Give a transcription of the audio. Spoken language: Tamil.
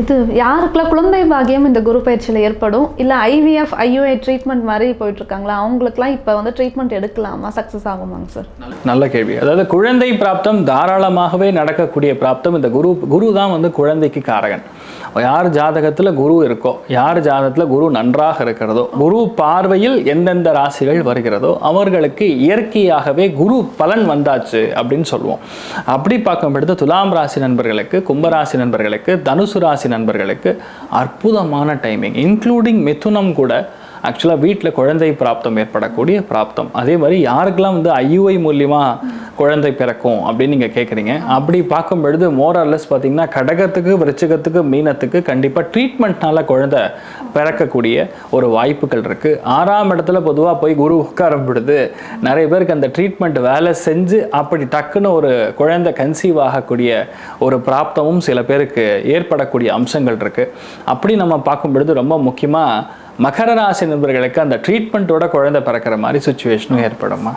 இது யாருக்கெல்லாம் குழந்தை பாகியம் இந்த குரு பயிற்சியில் ஏற்படும்? இல்லை ஐவிஎஃப் ஐயூஐ ட்ரீட்மெண்ட் மாதிரி போயிட்டு இருக்காங்களா அவங்களுக்குலாம் இப்போ வந்து ட்ரீட்மெண்ட் எடுக்கலாமா? சக்ஸஸ் ஆகுமாங்க சார் நல்ல கேள்வி. அதாவது குழந்தை பிராப்தம் தாராளமாகவே நடக்கக்கூடிய பிராப்தம் இந்த குரு குரு தான் வந்து குழந்தைக்கு காரகன். யார் ஜாதகத்தில் குரு இருக்கோ யார் ஜாதகத்தில் குரு நன்றாக இருக்கிறதோ குரு பார்வையில் எந்தெந்த ராசிகள் வருகிறதோ அவர்களுக்கு இயற்கையாகவே குரு பலன் வந்தாச்சு அப்படின்னு சொல்லுவோம். அப்படி பார்க்கும் பொழுது துலாம் ராசி நண்பர்களுக்கு கும்பராசி நண்பர்களுக்கு தனுசு ராசி நண்பர்களுக்கு அற்புதமான டைமிங் இன்க்ளூடிங் மிதுனம் கூட ஆக்சுவலாக வீட்டில் குழந்தை பிராப்தம் ஏற்படக்கூடிய பிராப்தம். அதே மாதிரி யாருக்கெல்லாம் வந்து ஐயுஐ மூலியமாக குழந்தை பிறக்கும் அப்படின்னு நீங்கள் கேட்குறீங்க அப்படி பார்க்கும் பொழுது மோரல்லஸ் பார்த்தீங்கன்னா கடகத்துக்கு விருச்சகத்துக்கு மீனத்துக்கு கண்டிப்பாக ட்ரீட்மெண்ட்னால குழந்தை பிறக்கக்கூடிய ஒரு வாய்ப்புகள் இருக்குது ஆறாம் இடத்துல பொதுவாக போய் குரு உட்காரம் பொழுது நிறைய பேருக்கு அந்த ட்ரீட்மெண்ட் வேலை செஞ்சு அப்படி டக்குன்னு ஒரு குழந்தை கன்சீவ் ஆகக்கூடிய ஒரு பிராப்தமும் சில பேருக்கு ஏற்படக்கூடிய அம்சங்கள் இருக்குது அப்படி நம்ம பார்க்கும் பொழுது ரொம்ப முக்கியமாக மகர ராசி நண்பர்களுக்கு அந்த ட்ரீட்மெண்ட்டோட குழந்தை பிறக்கிற மாதிரி சுச்சுவேஷனும் ஏற்படுமா?